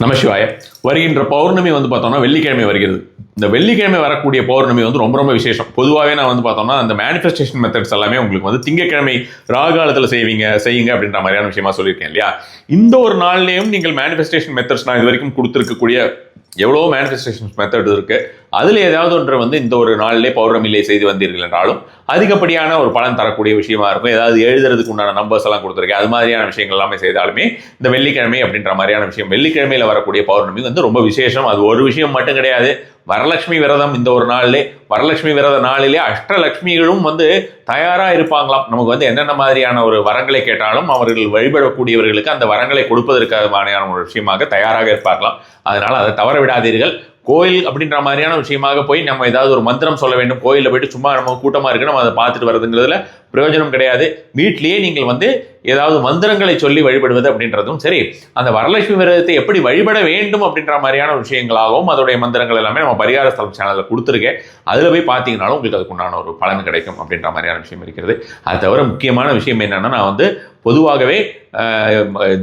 நமசிவாய. வருகின்ற பௌர்ணமி வந்து பார்த்தோம்னா வெள்ளிக்கிழமை வருகிறது. இந்த வெள்ளிக்கிழமை வரக்கூடிய பௌர்ணமி வந்து ரொம்ப ரொம்ப விசேஷம். பொதுவாகவே நான் வந்து பார்த்தோம்னா அந்த மேனிஃபெஸ்டேஷன் மெத்தட்ஸ் எல்லாமே உங்களுக்கு வந்து திங்கக்கிழமை ராகாலத்தில் செய்வீங்க செய்யுங்க அப்படின்ற மாதிரியான விஷயமா சொல்லியிருக்கேன் இல்லையா? இந்த ஒரு நாள்லேயும் நீங்கள் மேனிஃபெஸ்டேஷன் மெத்தட்ஸ் நான் இது வரைக்கும் கொடுத்துருக்கக்கூடிய எவ்வளோ மேனிஃபெஸ்டேஷன் மெத்தட் இருக்குது அதில் ஏதாவது ஒன்று வந்து இந்த ஒரு நாளிலே பௌர்ணமியிலே செய்து வந்தீர்கள் என்றாலும் அதிகப்படியான ஒரு பலன் தரக்கூடிய விஷயமா இருக்கும். ஏதாவது எழுதுறதுக்கு உண்டான நம்பர்ஸ் எல்லாம் கொடுத்துருக்கேன். அது மாதிரியான விஷயங்கள் எல்லாமே செய்தாலுமே இந்த வெள்ளிக்கிழமை அப்படின்ற மாதிரியான விஷயம் வெள்ளிக்கிழமையில் வரக்கூடிய பௌர்ணமி வந்து ரொம்ப விசேஷம். அது ஒரு விஷயம் மட்டும் கிடையாது. வரலட்சுமி விரதம் இந்த ஒரு நாளிலே வரலட்சுமி விரத நாளிலே அஷ்டலட்சுமிகளும் வந்து தயாராக இருப்பாங்களாம். நமக்கு வந்து என்னென்ன மாதிரியான ஒரு வரங்களை கேட்டாலும் அவர்கள் வழிபடக்கூடியவர்களுக்கு அந்த வரங்களை கொடுப்பதற்கான ஒரு விஷயமாக தயாராக இருப்பார்களாம். அதனால் அதை தவற விடாதீர்கள். கோயில் அப்படின்ற மாதிரியான விஷயமாக போய் நம்ம ஏதாவது ஒரு மந்திரம் சொல்ல வேண்டும் கோயிலில் போயிட்டு சும்மா நம்ம கூட்டமாக இருக்கு நம்ம அதை பார்த்துட்டு வரதுங்கிறதுல பிரயோஜனம் கிடையாது. வீட்டிலேயே நீங்கள் வந்து ஏதாவது மந்திரங்களை சொல்லி வழிபடுவது அப்படின்றதும் சரி. அந்த வரலட்சுமி விரதத்தை எப்படி வழிபட வேண்டும் அப்படின்ற மாதிரியான விஷயங்களாகவும் அதோடைய மந்திரங்கள் எல்லாமே நம்ம பரிகார ஸ்தலம் சேனலில் கொடுத்துருக்கேன். அதில் போய் பார்த்தீங்கனாலும் உங்களுக்கு அதுக்குண்டான ஒரு பலன் கிடைக்கும் அப்படின்ற மாதிரியான விஷயம் இருக்கிறது. அது தவிர முக்கியமான விஷயம் என்னென்னா நான் வந்து பொதுவாகவே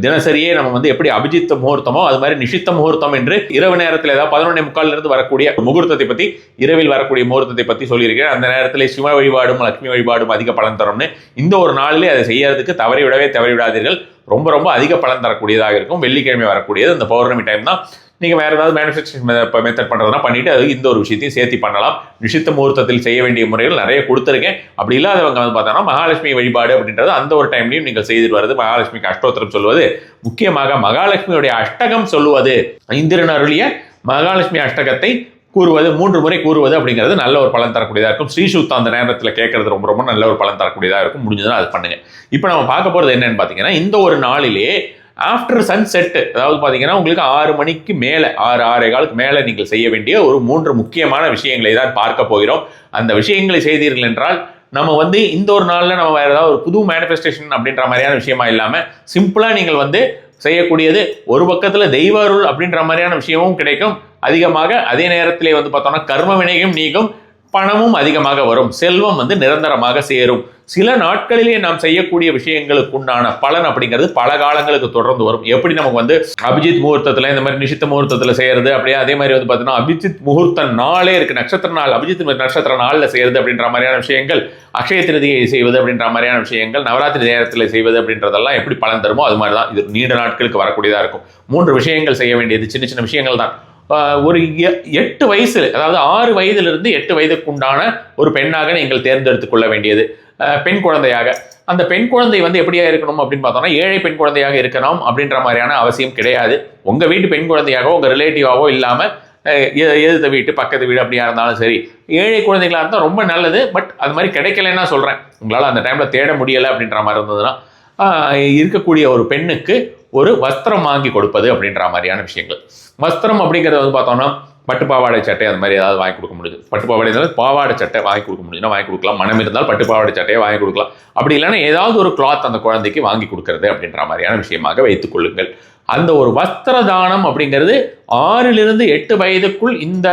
தினசரியே நம்ம வந்து எப்படி அபிஜித்த முகூர்த்தமோ அது மாதிரி நிஷித்த முகூர்த்தம் என்று இரவு நேரத்தில் ஏதாவது பதினொன்றே முக்காலிலிருந்து வரக்கூடிய முகூர்த்தத்தை பற்றி இரவில் வரக்கூடிய முகூர்த்தத்தை பற்றி சொல்லியிருக்கேன். அந்த நேரத்தில் சிவ வழிபாடும் லட்சுமி வழிபாடும் அதிக பலன் தரும்னு இந்த ஒரு நாளிலே அதை செய்யறதுக்கு தவறி விடவே தவறி விடாதீர்கள். ரொம்ப ரொம்ப அதிக பலன் தரக்கூடியதாக இருக்கும். வெள்ளிக்கிழமை வரக்கூடியது அந்த பௌர்ணமி டைம் தான். நீங்கள் வேறு ஏதாவது மேனுஃபேக்சரிங் மெத்தட் பண்ணுறதுனா பண்ணிவிட்டு அது இந்த ஒரு விஷயத்தையும் சேர்த்து பண்ணலாம். நிஷித்த முகூர்த்தத்தில் செய்ய வேண்டிய முறைகள் நிறைய கொடுத்துருக்கேன். அப்படி இல்லாதவங்க வந்து பார்த்தோன்னா மகாலட்சுமி வழிபாடு அப்படின்றது அந்த ஒரு டைம்லையும் நீங்கள் செய்துட்டு வருது மகாலட்சுமிக்கு அஷ்டோத்திரம் சொல்வது முக்கியமாக மகாலட்சுமியுடைய அஷ்டகம் சொல்லுவது. இந்திரன் அருளிய மகாலட்சுமி அஷ்டகத்தை கூறுவது மூன்று முறை கூறுவது அப்படிங்கிறது நல்ல ஒரு பலன் தரக்கூடியதாக இருக்கும். ஸ்ரீசுத்தம் அந்த நேரத்தில் கேட்கறது ரொம்ப ரொம்ப நல்ல ஒரு பலன் தரக்கூடியதாக இருக்கும். முடிஞ்சதுன்னா அது பண்ணுங்க. இப்போ நம்ம பார்க்க போகிறது என்னன்னு பார்த்தீங்கன்னா இந்த ஒரு நாளிலே ஆஃப்டர் சன் செட்டு அதாவது பார்த்தீங்கன்னா உங்களுக்கு ஆறு மணிக்கு மேலே ஆறு ஆறே காலுக்கு மேலே நீங்கள் செய்ய வேண்டிய ஒரு மூன்று முக்கியமான விஷயங்களை தான் பார்க்க போகிறோம். அந்த விஷயங்களை செய்தீர்கள் என்றால் நம்ம வந்து இந்த ஒரு நாளில் நம்ம வேறு ஏதாவது ஒரு புது மேனிஃபெஸ்டேஷன் அப்படின்ற மாதிரியான விஷயமா இல்லாமல் சிம்பிளாக நீங்கள் வந்து செய்யக்கூடியது ஒரு பக்கத்தில் தெய்வ அருள் அப்படின்ற மாதிரியான விஷயமும் கிடைக்கும். அதிகமாக அதே நேரத்திலே வந்து பார்த்தோம்னா கர்ம வினையும் நீங்கும் பணமும் அதிகமாக வரும் செல்வம் வந்து நிரந்தரமாக சேரும். சில நாட்களிலே நாம் செய்யக்கூடிய விஷயங்களுக்கு உண்டான பலன் அப்படிங்கிறது பல காலங்களுக்கு தொடர்ந்து வரும். எப்படி நமக்கு வந்து அபிஜித் முகூர்த்தத்தில் இந்த மாதிரி நிஷித்த முகூர்த்தத்தில் செய்யறது அப்படியே அதே மாதிரி வந்து பார்த்தீங்கன்னா அபிஜித் முகூர்த்த நாளே இருக்கு. நட்சத்திர நாள் அபிஜித் நட்சத்திர நாளில் செய்யறது அப்படின்ற மாதிரியான விஷயங்கள் அக்ஷய திருதியை செய்வது அப்படின்ற மாதிரியான விஷயங்கள் நவராத்திரி நேரத்தில் செய்வது அப்படின்றதெல்லாம் எப்படி பலன் தருமோ அது மாதிரி தான் இது நீண்ட நாட்களுக்கு வரக்கூடியதாக இருக்கும். மூன்று விஷயங்கள் செய்ய வேண்டியது சின்ன சின்ன விஷயங்கள் தான். ஒரு எ- எட்டு வயசில் அதாவது ஆறு வயதிலிருந்து எட்டு வயதுக்குண்டான ஒரு பெண்ணாக நீங்கள் தேர்ந்தெடுத்துக் கொள்ள வேண்டியது. பெண் குழந்தையாக. அந்த பெண் குழந்தை வந்து எப்படியா இருக்கணும் அப்படின்னு பார்த்தோம்னா ஏழை பெண் குழந்தையாக இருக்கணும் அப்படின்ற மாதிரியான அவசியம் கிடையாது. உங்க வீட்டு பெண் குழந்தையாகவோ உங்க ரிலேட்டிவாகவோ இல்லாம எ- எதிர்த்த வீட்டு பக்கத்து வீடு அப்படியா இருந்தாலும் சரி ஏழை குழந்தைகளாக இருந்தால் ரொம்ப நல்லது பட் அது மாதிரி கிடைக்கலன்னா சொல்றேன். உங்களால் அந்த டைம்ல தேட முடியலை அப்படின்ற மாதிரி இருந்ததுன்னா இருக்கக்கூடிய ஒரு பெண்ணுக்கு ஒரு வஸ்திரம் வாங்கி கொடுப்பது அப்படின்ற மாதிரியான விஷயங்கள். வஸ்திரம் அப்படிங்கிறத வந்து பார்த்தோம்னா பட்டு பாவாடை சட்டை அந்த மாதிரி ஏதாவது வாங்கி கொடுக்க முடியுது. பட்டு பாவாடை இருந்தாலும் பாவாடை சட்டை வாங்கி கொடுக்க முடியுதுன்னா வாங்கி கொடுக்கலாம். மனம் இருந்தால் பட்டு பாவாடை சட்டையை வாங்கி கொடுக்கலாம். அப்படி இல்லைன்னா ஏதாவது ஒரு கிளாத் அந்த குழந்தைக்கு வாங்கி கொடுக்கறது அப்படின்ற மாதிரியான விஷயமாக வைத்துக் கொள்ளுங்கள். அந்த ஒரு வஸ்திர தானம் அப்படிங்கிறது ஆறிலிருந்து எட்டு வயதுக்குள் இந்த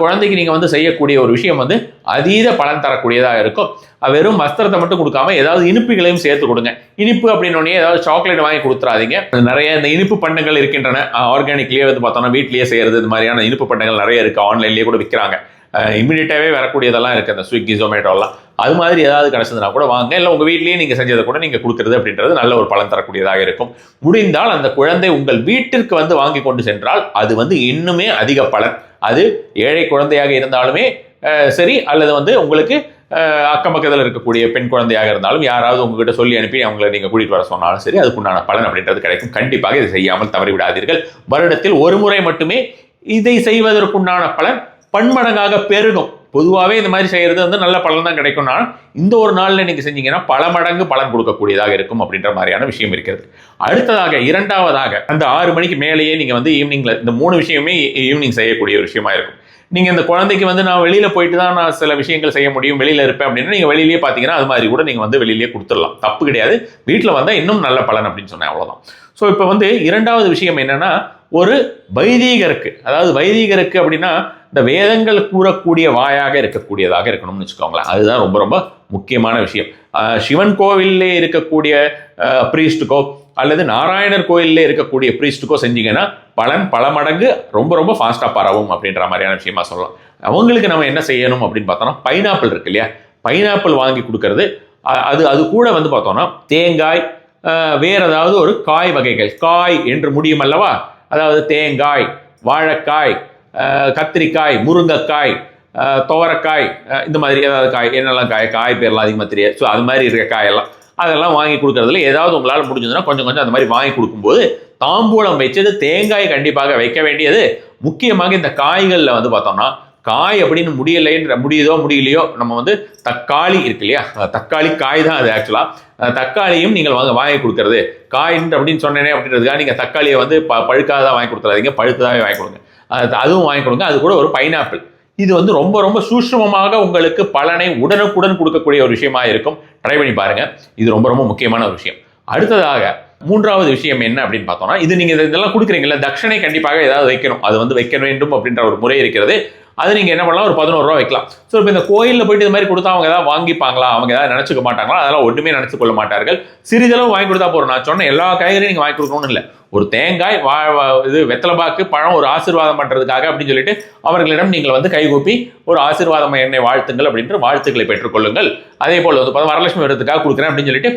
குழந்தைக்கு நீங்கள் வந்து செய்யக்கூடிய ஒரு விஷயம் வந்து அதீத பலன் தரக்கூடியதாக இருக்கும். வெறும் வஸ்திரத்தை மட்டும் கொடுக்காம ஏதாவது இனிப்புகளையும் சேர்த்து கொடுங்க. இனிப்பு அப்படின்னோடனே ஏதாவது சாக்லேட் வாங்கி கொடுத்துறாதீங்க. நிறைய இந்த இனிப்பு பண்டங்கள் இருக்கின்றன. ஆர்கானிக்லேயே வந்து பார்த்தோம்னா வீட்லேயே செய்கிறது இந்த மாதிரியான இனிப்பு பண்டங்கள் நிறைய இருக்குது ஆன்லைன்லேயே கூட விற்கிறாங்க இம்மிடியட்டாகவே வரக்கூடியதெல்லாம் இருக்குது அந்த ஸ்விக்கி ஜொமேட்டோலாம் அது மாதிரி ஏதாவது கிடச்சதுனா கூட வாங்க. இல்லை உங்கள் வீட்லேயே நீங்கள் செஞ்சதை கூட நீங்கள் கொடுக்குறது அப்படின்றது நல்ல ஒரு பலன் தரக்கூடியதாக இருக்கும். முடிந்தால் அந்த குழந்தை உங்கள் வீட்டிற்கு வந்து வாங்கி கொண்டு சென்றால் அது வந்து இன்னுமே அதிக பலன். அது ஏழை குழந்தையாக இருந்தாலுமே சரி அல்லது வந்து உங்களுக்கு அக்கம் பக்கத்தில் இருக்கக்கூடிய பெண் குழந்தையாக இருந்தாலும் யாராவது உங்ககிட்ட சொல்லி அனுப்பி அவங்கள நீங்கள் கூட்டிகிட்டு வர சொன்னாலும் சரி அதுக்குண்டான பலன் அப்படின்றது கிடைக்கும். கண்டிப்பாக இதை செய்யாமல் தவறி விடாதீர்கள். வருடத்தில் ஒரு முறை மட்டுமே இதை செய்வதற்குண்டான பலன் பன்மடங்காக பெருகும். பொதுவாகவே இந்த மாதிரி செய்கிறது வந்து நல்ல பலன் தான் கிடைக்கும்னா இந்த ஒரு நாளில் நீங்கள் செஞ்சீங்கன்னா பல மடங்கு பலன் கொடுக்கக்கூடியதாக இருக்கும் அப்படின்ற மாதிரியான விஷயம் இருக்கிறது. அடுத்ததாக இரண்டாவதாக அந்த ஆறு மணிக்கு மேலேயே நீங்கள் வந்து ஈவினிங்கில் இந்த மூணு விஷயமே e-, ஈவினிங் செய்யக்கூடிய ஒரு விஷயமா இருக்கும். நீங்கள் இந்த குழந்தைக்கு வந்து நான் வெளியில் போயிட்டு தான் நான் சில விஷயங்கள் செய்ய முடியும் வெளியில் இருப்பேன் அப்படின்னா நீங்கள் வெளியிலேயே பார்த்தீங்கன்னா அது மாதிரி கூட நீங்கள் வந்து வெளியிலேயே கொடுத்துடலாம். தப்பு கிடையாது. வீட்டில் வந்தால் இன்னும் நல்ல பலன் அப்படின்னு சொன்னேன் அவ்வளோதான் ஸோ இப்போ வந்து இரண்டாவது விஷயம் என்னன்னா ஒரு வைதீகருக்கு அதாவது வைதீகருக்கு அப்படின்னா இந்த வேதங்கள் கூறக்கூடிய வாயாக இருக்கக்கூடியதாக இருக்கணும்னு வச்சுக்கோங்களேன். அதுதான் ரொம்ப ரொம்ப முக்கியமான விஷயம். சிவன் கோவில்லே இருக்கக்கூடிய ப்ரீஸ்ட்டுக்கோ அல்லது நாராயணர் கோயிலில் இருக்கக்கூடிய ப்ரீஸ்ட்டுக்கோ செஞ்சீங்கன்னா பலன் பல மடங்கு ரொம்ப ரொம்ப ஃபாஸ்ட்டாக பரவும் அப்படின்ற மாதிரியான விஷயமா சொல்லலாம். அவங்களுக்கு நம்ம என்ன செய்யணும் அப்படின்னு பார்த்தோம்னா பைனாப்பிள் இருக்கு இல்லையா? பைனாப்பிள் வாங்கி கொடுக்கறது அது அது கூட வந்து பார்த்தோம்னா தேங்காய் வேறு வேற ஏதாவது ஒரு காய் வகைகள். காய் என்று முடியும் அல்லவா? அதாவது தேங்காய் வாழைக்காய் கத்திரிக்காய் முருங்கைக்காய் துவரக்காய் இந்த மாதிரி ஏதாவது காய் என்னெல்லாம் காய் காய் பேர்லாம் அதிகமாக தெரியாது. ஸோ அது மாதிரி இருக்க காயெல்லாம் அதெல்லாம் வாங்கி கொடுக்குறதுல ஏதாவது உங்களால் முடிஞ்சதுன்னா கொஞ்சம் கொஞ்சம் அந்த மாதிரி வாங்கி கொடுக்கும்போது தாம்பூலம் வச்சது தேங்காய் கண்டிப்பாக வைக்க வேண்டியது. முக்கியமாக இந்த காய்களில் வந்து பார்த்தோம்னா காய் அப்படின்னு முடியலைன்ற முடியுதோ முடியலையோ நம்ம வந்து தக்காளி இருக்கு இல்லையா? தக்காளி காய் தான் அது ஆக்சுவலாக தக்காளியும் நீங்கள் வாங்க வாங்கி கொடுக்கறது. காயின்னு அப்படின்னு சொன்னேனே அப்படின்றதுக்காக நீங்கள் தக்காளியை வந்து ப பழுக்காதான் வாங்கி கொடுத்துறாதீங்க பழுத்ததாகவே வாங்கி கொடுங்க. அதுவும் வாங்கி கொடுங்க. அது கூட ஒரு பைனாப்பிள் இது வந்து ரொம்ப ரொம்ப சூஷ்மமாக உங்களுக்கு பலனை உடனுக்குடன் கொடுக்கக்கூடிய ஒரு விஷயமா இருக்கும். ட்ரை பண்ணி பாருங்க. இது ரொம்ப ரொம்ப முக்கியமான ஒரு விஷயம். அடுத்ததாக மூன்றாவது விஷயம் என்ன அப்படின்னு பார்த்தோம்னா இது நீங்க இதெல்லாம் கொடுக்குறீங்களா தட்சணை கண்டிப்பாக ஏதாவது வைக்கணும். அது வந்து வைக்க வேண்டும் அப்படின்ற ஒரு முறை இருக்கிறது. அது நீங்க என்ன பண்ணலாம்? ஒரு பதினோரு ரூபா வைக்கலாம். ஸோ இப்போ இந்த கோயிலில் போயிட்டு இது மாதிரி கொடுத்தா அவங்க ஏதாவது வாங்கிப்பாங்களா? அவங்க ஏதாவது நினைச்சுக்க மாட்டாங்களா? அதெல்லாம் ஒன்றுமே நினைச்சு கொள்ள மாட்டார்கள். சிறிதளவு வாங்கி கொடுத்தா போறோம் நான் சொன்ன எல்லா காய்கறியும் நீங்க வாங்கி கொடுக்கணும்னு இல்லை. ஒரு தேங்காய் வா வா- இது வெத்தலைபாக்கு பழம் ஒரு ஆசீர்வாதம் பண்ணுறதுக்காக அப்படின்னு சொல்லிட்டு அவர்களிடம் நீங்கள் வந்து கைகூப்பி ஒரு ஆசீர்வாதம் என்னை வாழ்த்துங்கள் அப்படின்ற வாழ்த்துக்களை பெற்றுக்கொள்ளுங்கள் அதே போல் வந்து பார்த்தா வரலட்சுமி விரதத்துக்காக கொடுக்குறேன் அப்படின்னு சொல்லிட்டு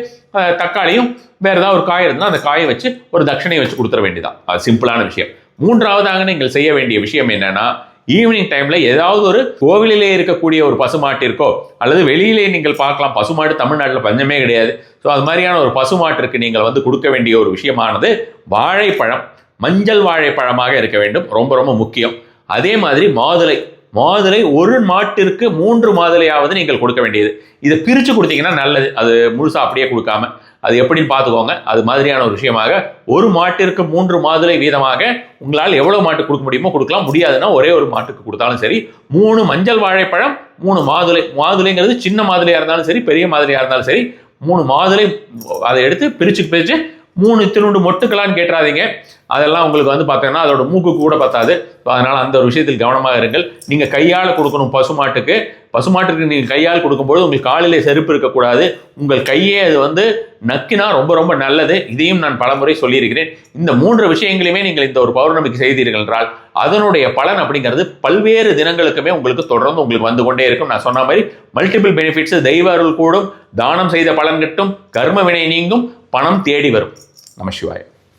தக்காளியும் வேறு ஏதாவது ஒரு காய் இருந்தால் அந்த காயை வச்சு ஒரு தட்சணையை வச்சு கொடுத்துட வேண்டியதான் அது சிம்பிளான விஷயம். மூன்றாவதாக நீங்கள் செய்ய வேண்டிய விஷயம் என்னென்னா ஈவினிங் டைம்ல ஏதாவது ஒரு கோவிலிலே இருக்கக்கூடிய ஒரு பசுமாட்டிற்கோ அல்லது வெளியிலே நீங்கள் பார்க்கலாம் பசுமாடு தமிழ்நாட்டில் பஞ்சமே கிடையாது. ஸோ அது மாதிரியான ஒரு பசுமாட்டிற்கு நீங்கள் வந்து கொடுக்க வேண்டிய ஒரு விஷயமானது வாழைப்பழம் மஞ்சள் வாழைப்பழமாக இருக்க வேண்டும். ரொம்ப ரொம்ப முக்கியம். அதே மாதிரி மாதுளை. மாதுளை ஒரு மாட்டிற்கு மூன்று மாதுளையாவது நீங்கள் கொடுக்க வேண்டியது. இதை பிரித்து கொடுத்தீங்கன்னா நல்லது. அது முழுசாக அப்படியே கொடுக்காம. அது எப்படின்னு பார்த்துக்கோங்க. அது மாதிரியான ஒரு விஷயமாக ஒரு மாட்டிற்கு மூன்று மாதுளை வீதமாக உங்களால் எவ்வளோ மாட்டுக்கு கொடுக்க முடியுமோ கொடுக்கலாம். முடியாதுன்னா ஒரே ஒரு மாட்டுக்கு கொடுத்தாலும் சரி. மூணு மஞ்சள் வாழைப்பழம் மூணு மாதுளை. மாதுளைங்கிறது சின்ன மாதுளையாக இருந்தாலும் சரி பெரிய மாதுளையாக இருந்தாலும் சரி. மூணு மாதுளை அதை எடுத்து பிரித்து பிரித்து மூணு திருண்டு மொட்டுக்கலான்னு கேட்டுறாதீங்க. அதெல்லாம் உங்களுக்கு வந்து பார்த்தீங்கன்னா அதோட மூக்கு கூட பத்தாது. அதனால் அந்த ஒரு விஷயத்தில் கவனமாக இருங்கள். நீங்கள் கையால் கொடுக்கணும் பசுமாட்டுக்கு. பசுமாட்டுக்கு நீங்கள் கையால் கொடுக்கும்போது உங்களுக்கு காலிலே செருப்பு இருக்கக்கூடாது. உங்கள் கையே அது வந்து நக்கினா ரொம்ப ரொம்ப நல்லது. இதையும் நான் பலமுறை சொல்லியிருக்கிறேன். இந்த மூன்று விஷயங்களையுமே நீங்கள் இந்த ஒரு பௌர்ணமிக்கு செய்தீர்கள் என்றால் அதனுடைய பலன் அப்படிங்கிறது பல்வேறு தினங்களுக்குமே உங்களுக்கு தொடர்ந்து உங்களுக்கு வந்து கொண்டே இருக்கும். நான் சொன்ன மாதிரி மல்டிபிள் பெனிஃபிட்ஸ் தெய்வ அருள் கூடும் தானம் செய்த பலன் கிட்டும் கர்ம வினை நீங்கும் பணம் தேடி வரும். நம சிவாயம்